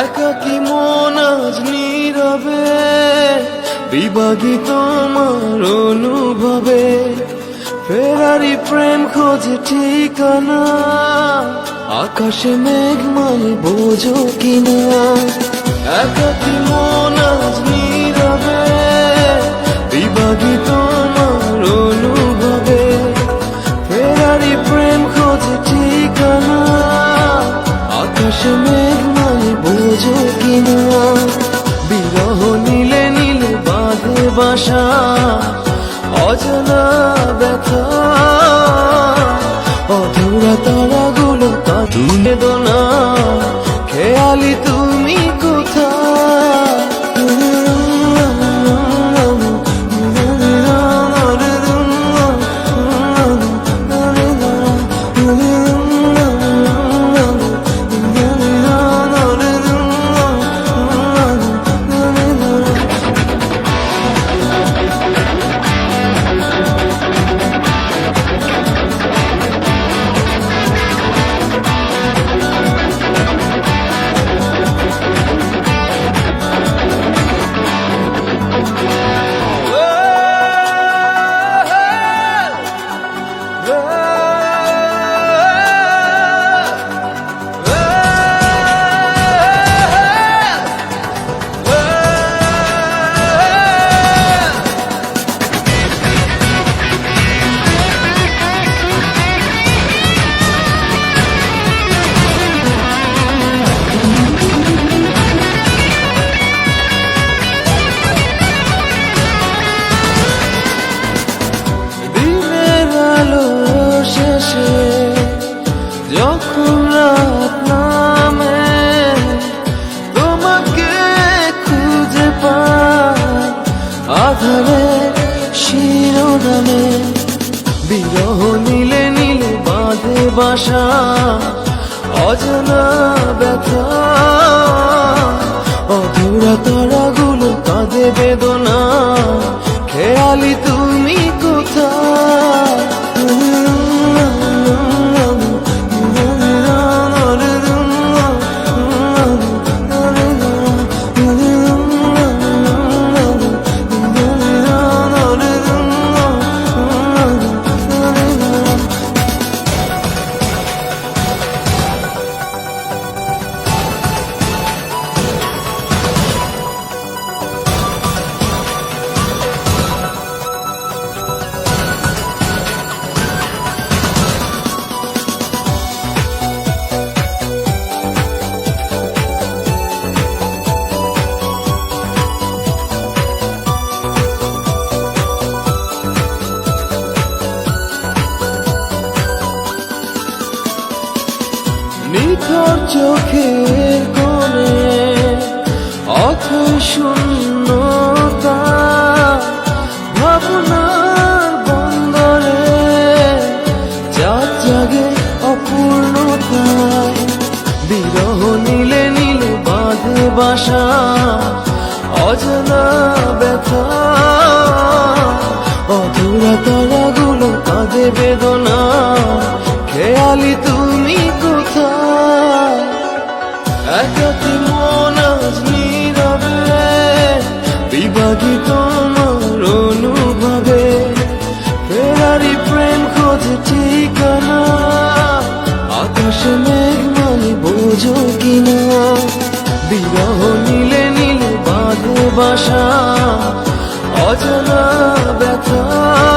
একাকি মন আজ নীরবে? বিভাগিত তোমার অনুভবে। ফেরারি প্রেম খোঁজে ঠিকানা। আকাশে মেঘমাল বোঝো কিনা। একাকি মন আজ নীরবে? বিভাগিত তোমার অনুভবে। ফেরারি প্রেম খোঁজে ঠিকানা। আকাশে মেঘমাল বোঝো কিনা বিরহ নীলে নীল বাঁধে বাসা। অজানা ব্যথা আধারে শিরোনামে বিরহ নীলে নীলে, বাঁধে বাসা, অজানা ব্যথা। অধুরা তারাগুলো কাঁদে বেদনা। খেয়ালি তুমি কোথায়? নিথর চোখের কোণে অথই শূন্যতা ভাবনার বন্দরে চাঁদ জাগে অপূর্ণতায় বিরহ নীলে নীলে বাঁধে বাসা, অজানা ব্যথা। অধুরা তারাগুলো কাঁদে বেদনা খেয়ালি বিভাগী তোমার অনুভবে। ফেরারি প্রেম খোঁজে ঠিকানা। আকাশে মেঘ মানে বোঝো কিনা। বিরহ নীলে নীলে বাঁধে বাসা। অজানা ব্যথা।